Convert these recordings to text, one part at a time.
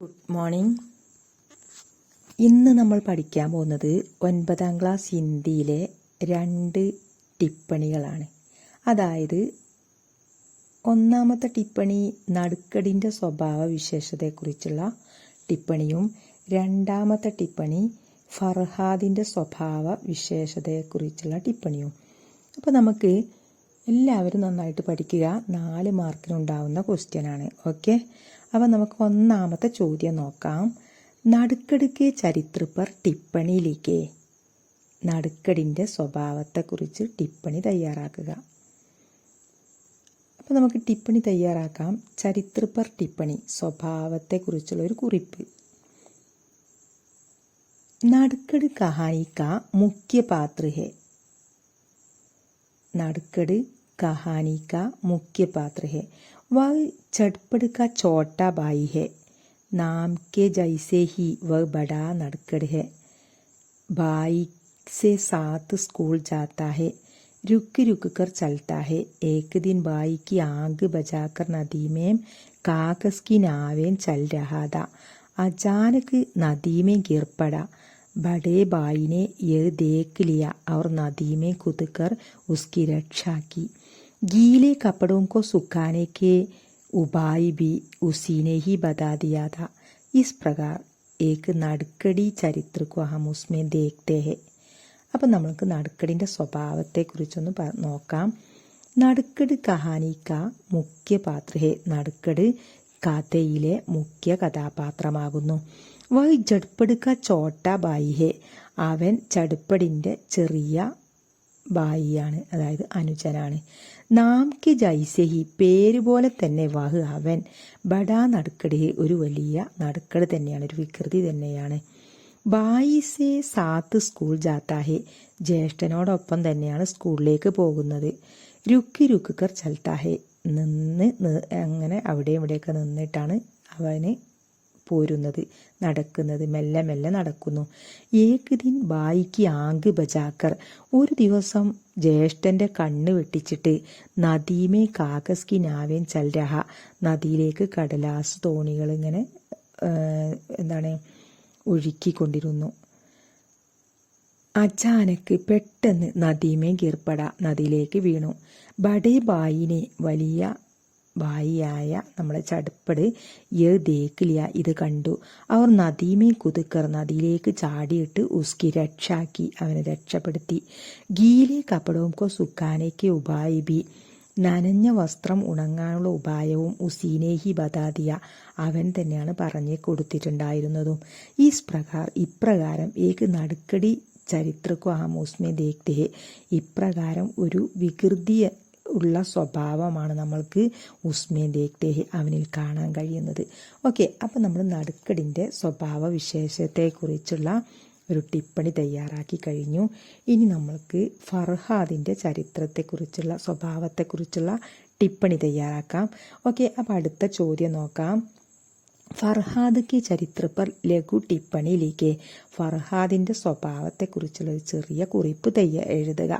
Good morning ഇന്ന് നമ്മൾ പഠിക്കാൻ പോകുന്നത് ഒൻപതാം ക്ലാസ് ഹിന്ദിയിലെ രണ്ട് ടിപ്പണികളാണ്. അതായത് ഒന്നാമത്തെ ടിപ്പണി നടുക്കടിന്റെ സ്വഭാവ വിശേഷതയെക്കുറിച്ചുള്ള ടിപ്പണിയും രണ്ടാമത്തെ ടിപ്പണി ഫർഹാദിന്റെ സ്വഭാവ വിശേഷതയെക്കുറിച്ചുള്ള ടിപ്പണിയും. അപ്പോൾ നമുക്ക് എല്ലാവരും നന്നായിട്ട് പഠിക്കുക. നാല് മാർക്കിനുണ്ടാവുന്ന ക്വസ്റ്റ്യനാണ് ഓക്കെ അപ്പോൾ നമുക്ക് ഒന്നാമത്തെ ചോദ്യം നോക്കാം. നടുക്കടുക്ക് ചരിത്രപ്പർ ടിപ്പണിയിലേക്ക് നടുക്കടിന്റെ സ്വഭാവത്തെക്കുറിച്ച് ടിപ്പണി തയ്യാറാക്കുക. അപ്പോൾ നമുക്ക് ടിപ്പണി തയ്യാറാക്കാം. ചരിത്രപ്പർ ടിപ്പണി സ്വഭാവത്തെക്കുറിച്ചുള്ള ഒരു കുറിപ്പ്. നടുക്കട് കഹാനിക്ക മുഖ്യപാത്രഹെ. നടുക്കട് कहानी का मुख्य पात्र है। वह चटपट का छोटा भाई है। नाम के जैसे ही वह बड़ा नड़कड़ है। भाई से साथ स्कूल जाता है। रुक रुक कर चलता है। एक दिन भाई की आग बजाकर नदी में कागज़ की नावें चल रहा था। अचानक नदी में गिर पड़ा। बड़े भाई ने यह देख लिया और नदी में कूद कर उसकी रक्षा की। ഗീലെ കപ്പടവും കോ സുഖാനേക്ക് ഉപായി ബി ഉസീനെ ഹി ബതാ ദിയാ ഥാ. ഇസ് പ്രകാർ ഏക്ക് നടുക്കടി ചരിത്രക്കോ ഹം ഉസ്മേ ദേഖ്തേ ഹെ. അപ്പം നമ്മൾക്ക് നടുക്കടിന്റെ സ്വഭാവത്തെക്കുറിച്ചൊന്ന് നോക്കാം. നടുക്കട് കഹാനിക്ക മുഖ്യ പാത്രഹെ നടുക്കട് കഥയിലെ മുഖ്യ കഥാപാത്രമാകുന്നു. വൈ ജഡ്പടുക്ക ചോട്ട ബായിഹെ അവൻ ചടുപ്പടിന്റെ ചെറിയ ബായിയാണ് അതായത് അനുജനാണ്. നാം കി ജൈസഹി പേര് പോലെ തന്നെ വാഹ് അവൻ. ബഡാ നടുക്കടി ഒരു വലിയ നടുക്കട് തന്നെയാണ് ഒരു വികൃതി തന്നെയാണ്. ബായിസെ സാത്ത് സ്കൂൾ ജാത്താഹെ ജ്യേഷ്ഠനോടൊപ്പം തന്നെയാണ് സ്കൂളിലേക്ക് പോകുന്നത്. രുക്കി രുക്കിക്കർ ചൽത്താഹെ നിന്ന് അങ്ങനെ അവിടെ ഇവിടെയൊക്കെ നിന്നിട്ടാണ് അവന് പോരുന്നത് നടക്കുന്നത്. മെല്ലെ മെല്ലെ നടക്കുന്നു. ഏക് ദിൻ ബായിക്ക് ആങ്ക് ബജാക്കർ. ഒരു ദിവസം ജ്യേഷ്ഠന്റെ കണ്ണ് വെട്ടിച്ചിട്ട് നദീമേ കാക്കസ്കി നാവേൻ ചൽരഹ. നദിയിലേക്ക് കടലാസ് തോണികൾ ഇങ്ങനെ എന്താണ് ഒഴുക്കിക്കൊണ്ടിരുന്നു. അച്ചാനക്ക് പെട്ടെന്ന് നദീമേ ഗിർപ്പട നദിയിലേക്ക് വീണു. ബഡേ ബായിനെ വലിയ ഭായിയായ നമ്മളെ ചടുപ്പട് യേ ദേക്കിലിയ ഇത് കണ്ടു. അവർ നദീമേ കുതുക്കർ നദിയിലേക്ക് ചാടിയിട്ട് ഉസ്കി രക്ഷാക്കി അവനെ രക്ഷപ്പെടുത്തി. ഗീലെ കപടവും കോ സുഖാനയ്ക്ക് ഉപായിബി. നനഞ്ഞ വസ്ത്രം ഉണങ്ങാനുള്ള ഉപായവും ഉസീനേഹി ബദാദിയ അവൻ തന്നെയാണ് പറഞ്ഞു കൊടുത്തിട്ടുണ്ടായിരുന്നതും. ഈ പ്രകാർ ഇപ്രകാരം ഏക്ക് നടുക്കടി ചരിത്രക്കോ ആ മോസ്മേ ദേഖ്തേ. ഇപ്രകാരം ഒരു വികൃതി ഉള്ള സ്വഭാവമാണ് നമ്മൾക്ക് ഉസ്മേ ദേഖ്തേഹി അവനിൽ കാണാൻ കഴിയുന്നത്. ഓക്കെ അപ്പം നമ്മൾ നടുക്കടിന്റെ സ്വഭാവ വിശേഷത്തെക്കുറിച്ചുള്ള ഒരു ടിപ്പണി തയ്യാറാക്കി കഴിഞ്ഞു. ഇനി നമ്മൾക്ക് ഫർഹാദിന്റെ ചരിത്രത്തെക്കുറിച്ചുള്ള സ്വഭാവത്തെക്കുറിച്ചുള്ള ടിപ്പണി തയ്യാറാക്കാം. ഓക്കെ അപ്പോൾ അടുത്ത ചോദ്യം നോക്കാം. ഫർഹാദ് കി ചരിത്ര പർ ലഘു ടിപ്പണിയിലേക്ക് ഫർഹാദിന്റെ സ്വഭാവത്തെക്കുറിച്ചുള്ള ഒരു ചെറിയ കുറിപ്പ് തയ്യാ എഴുതുക.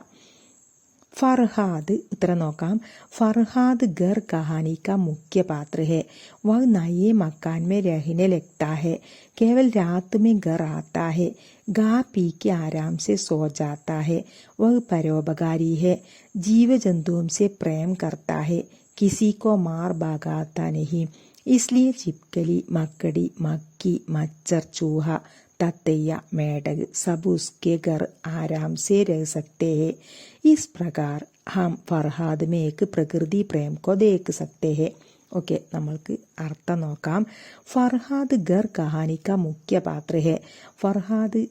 फरहाद उत्तर नौकाम फरहाद घर कहानी का मुख्य पात्र है वह नए मकान में रहने लगता है केवल रात में घर आता है गा पी के आराम से सो जाता है वह परोपकारी है जीव जंतुओं से प्रेम करता है किसी को मार भागाता नहीं इसलिए चिपकली मकड़ी मक्की मच्छर चूहा ततैया मेढक सब उसके घर आराम से रह सकते हैं इस प्रकार हम फरहाद में एक प्रकृति प्रेम को देख सकते हैं ഓക്കെ നമ്മൾക്ക് അർത്ഥം നോക്കാം ഫർഹാദ് ഗർ കഹാനിക്ക മുഖ്യ പാത്ര ഹെ ഫർഹാദ്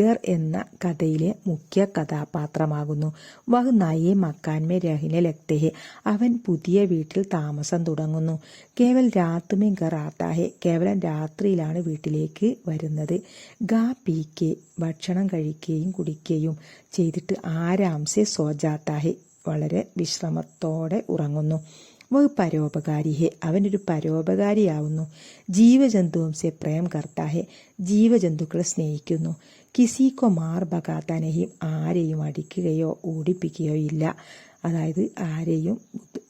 ഗർ എന്ന കഥയിലെ മുഖ്യ കഥാപാത്രമാകുന്നു. വഹ് നയെ മക്കാൻമേ രഹിനെ ലക്തഹെ. അവൻ പുതിയ വീട്ടിൽ താമസം തുടങ്ങുന്നു. കേവൽ രാത്മേ ഗർ ആത്താഹെ കേവലം രാത്രിയിലാണ് വീട്ടിലേക്ക് വരുന്നത്. ഗാ കെ ഭക്ഷണം കഴിക്കുകയും കുടിക്കുകയും ചെയ്തിട്ട് ആരാംസെ സോജാത്താഹെ വളരെ വിശ്രമത്തോടെ ഉറങ്ങുന്നു. വഹ് പരോപകാരി ഹെ അവനൊരു പരോപകാരിയാവുന്നു ജീവജന്തുവും സെ പ്രേം കർത്താഹെ ജീവജന്തുക്കളെ സ്നേഹിക്കുന്നു. കിസിക്കോ മാർ ബകാത്തനയും ആരെയും അടിക്കുകയോ ഓടിപ്പിക്കുകയോ ഇല്ല. അതായത് ആരെയും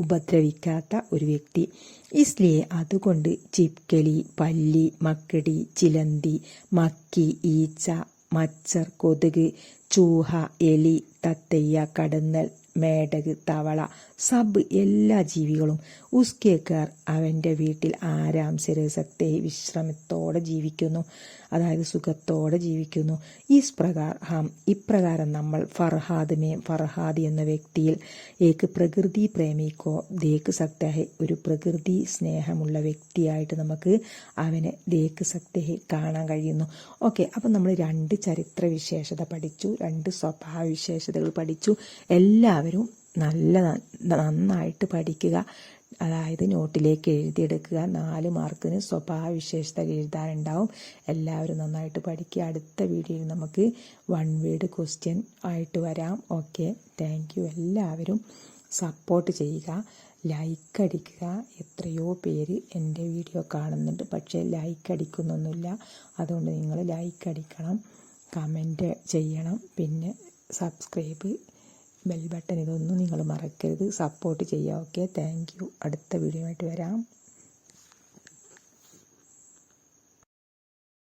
ഉപദ്രവിക്കാത്ത ഒരു വ്യക്തി. ഇസ്ലിയെ അതുകൊണ്ട് ചിപ്കലി പല്ലി മക്കടി ചിലന്തി മക്കി ഈച്ച മച്ചർ കൊതുക് ചൂഹ എലി തത്തയ്യ കടന്നൽ മേടക് തവള സബ് എല്ലാ ജീവികളും ഉസ്കേക്കാർ അവന്റെ വീട്ടിൽ ആരാം സിരസത്തെ വിശ്രമത്തോടെ ജീവിക്കുന്നു. അതായത് സുഖത്തോടെ ജീവിക്കുന്നു. ഈ പ്രകാരം ഇപ്രകാരം നമ്മൾ ഫർഹാദിനെ ഫർഹാദി എന്ന വ്യക്തിയിൽ ഏക്ക് പ്രകൃതി പ്രേമിക്കോ ദേക്ക് സക്തഹെ ഒരു പ്രകൃതി സ്നേഹമുള്ള വ്യക്തിയായിട്ട് നമുക്ക് അവനെ ദേക്ക് സക്തഹെ കാണാൻ കഴിയുന്നു. ഓക്കെ അപ്പം നമ്മൾ രണ്ട് ചരിത്ര വിശേഷത പഠിച്ചു രണ്ട് സ്വഭാവ വിശേഷതകൾ പഠിച്ചു. എല്ലാവരും നല്ല നന്നായിട്ട് പഠിക്കുക. അതായത് നോട്ടിലേക്ക് എഴുതിയെടുക്കുക. നാല് മാർക്കിന് സ്വഭാവ വിശേഷത എഴുതാനുണ്ടാവും. എല്ലാവരും നന്നായിട്ട് പഠിക്കുക. അടുത്ത വീഡിയോയിൽ നമുക്ക് വൺ വേഡ് ക്വസ്റ്റ്യൻ ആയിട്ട് വരാം. ഓക്കെ താങ്ക് എല്ലാവരും സപ്പോർട്ട് ചെയ്യുക. ലൈക്ക് അടിക്കുക. എത്രയോ പേര് എന്റെ വീഡിയോ കാണുന്നുണ്ട്. പക്ഷേ ലൈക്ക് അടിക്കുന്നൊന്നുമില്ല. അതുകൊണ്ട് നിങ്ങൾ ലൈക്ക് അടിക്കണം. കമന്റ് ചെയ്യണം. പിന്നെ സബ്സ്ക്രൈബ് ബെൽ ബട്ടൺ ഇതൊന്നും നിങ്ങൾ മറക്കരുത്. സപ്പോർട്ട് ചെയ്യുക ഓക്കെ താങ്ക് യു അടുത്ത വീഡിയോ ആയിട്ട് വരാം.